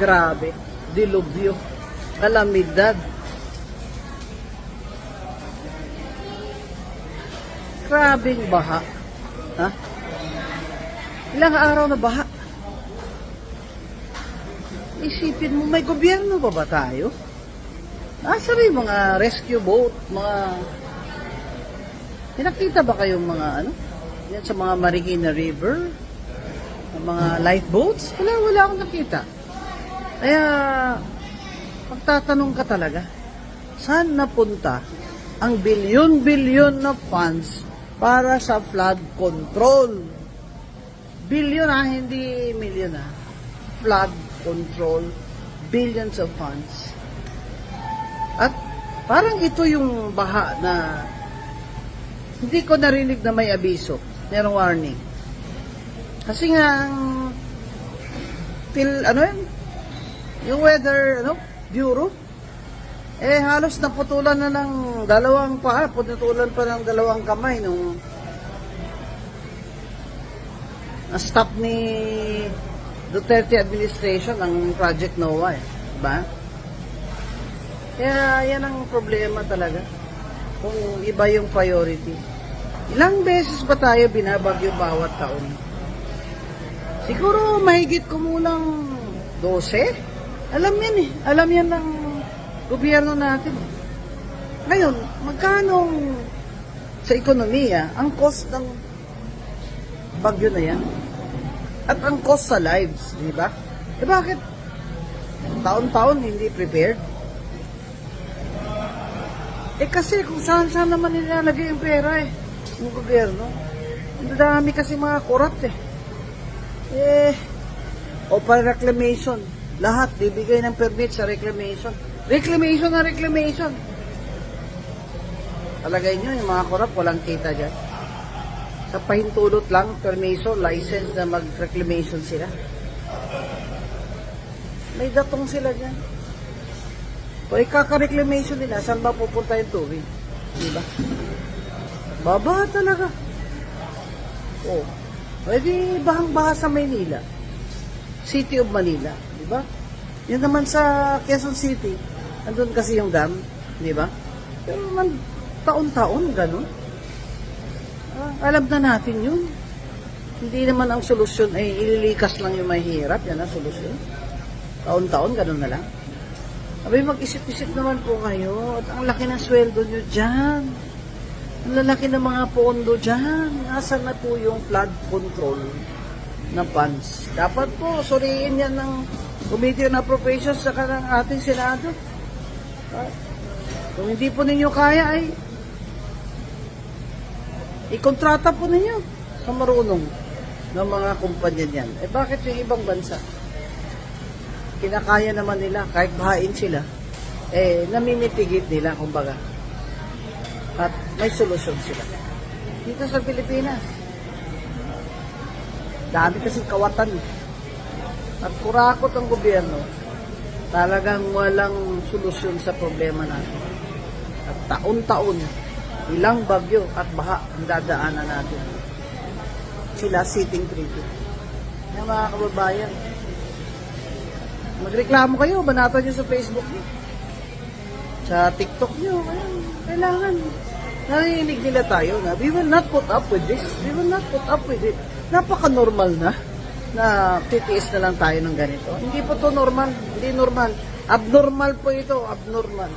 Grabe. Dilubyo. Kalamidad. Grabing baha. Ha? Ilang araw na baha. Isipin mo, may gobyerno ba ba tayo? Nasa rin mga rescue boat, mga... Pinakita ba kayong mga ano? Yan sa mga Marikina River? Ang mga lifeboats? Wala, wala akong nakita. Kaya, magtatanong ka talaga, saan napunta ang bilyon-bilyon na funds para sa flood control? Bilyon ha, hindi milyon ha. Flood control, billions of funds. At parang ito yung baha na hindi ko narinig na may abiso, merong warning. Kasi nga, till, ano yun, yung weather, ano, bureau, eh halos naputulan na ng dalawang paa, pututulan pa ng dalawang kamay nung na-stop ni Duterte administration ang Project NOAA eh. Diba? Kaya yan ang problema talaga. Kung iba yung priority. Ilang beses ba tayo binabagyo bawat taon? Siguro mahigit kumulang 12? Alam yan eh. Alam yan ng gobyerno natin. Ngayon, magkano sa ekonomiya ang cost ng bagyo na yan? At ang cost sa lives, di ba? Eh bakit? Taon-taon hindi prepared? Eh kasi kung saan-saan naman nilalagay yung pera eh. Yung gobyerno. Ang dami kasi mga corrupt eh. Eh, o para reclamation. Lahat, bibigay ng permit sa reclamation. Reclamation na reclamation. Talagay nyo, yung mga corrupt, walang kita dyan. Sa pahintulot lang, permiso, license na mag-reclamation sila. May datong sila dyan. O ikaka-reclamation nila, saan ba pupunta yung tubig? Di ba? Baba talaga. O, pwede bahang-baha sa Maynila. City of Manila. Di ba? Yun naman sa Quezon City, andun kasi yung dam. Di ba? Pero man, taon-taon, ganun. Ah, alam na natin yun. Hindi naman ang solusyon ay ililikas lang yung mahirap. Yan ang solusyon. Taon-taon, ganun na lang. Abay, mag-isip-isip naman po kayo. At ang laki ng sweldo nyo dyan. Ang lalaki ng mga pondo dyan. Nasaan na po yung flood control na funds? Dapat po, suriin yan ng Committee on Appropriations sa kanang ating Senado. Kung hindi po ninyo kaya ay ikontrata po ninyo sa marunong ng mga kumpanya niyan. Eh bakit yung ibang bansa? Kinakaya naman nila, kahit bahain sila, eh namimitigit nila, kumbaga. At may solusyon sila. Dito sa Pilipinas, dami kasing kawatan. At kurakot ang gobyerno, talagang walang solusyon sa problema natin. At taon-taon, ilang bagyo at baha ang dadaanan natin. Sila sitting pretty. Yung mga kababayan, magreklamo kayo, banatan nyo sa Facebook nyo. Sa TikTok nyo, ayan, kailangan. Narinig nila tayo na we will not put up with this. We will not put up with it. Napaka-normal na na titiis na lang tayo ng ganito. Hindi po to normal. Hindi normal. Abnormal po ito. Abnormal.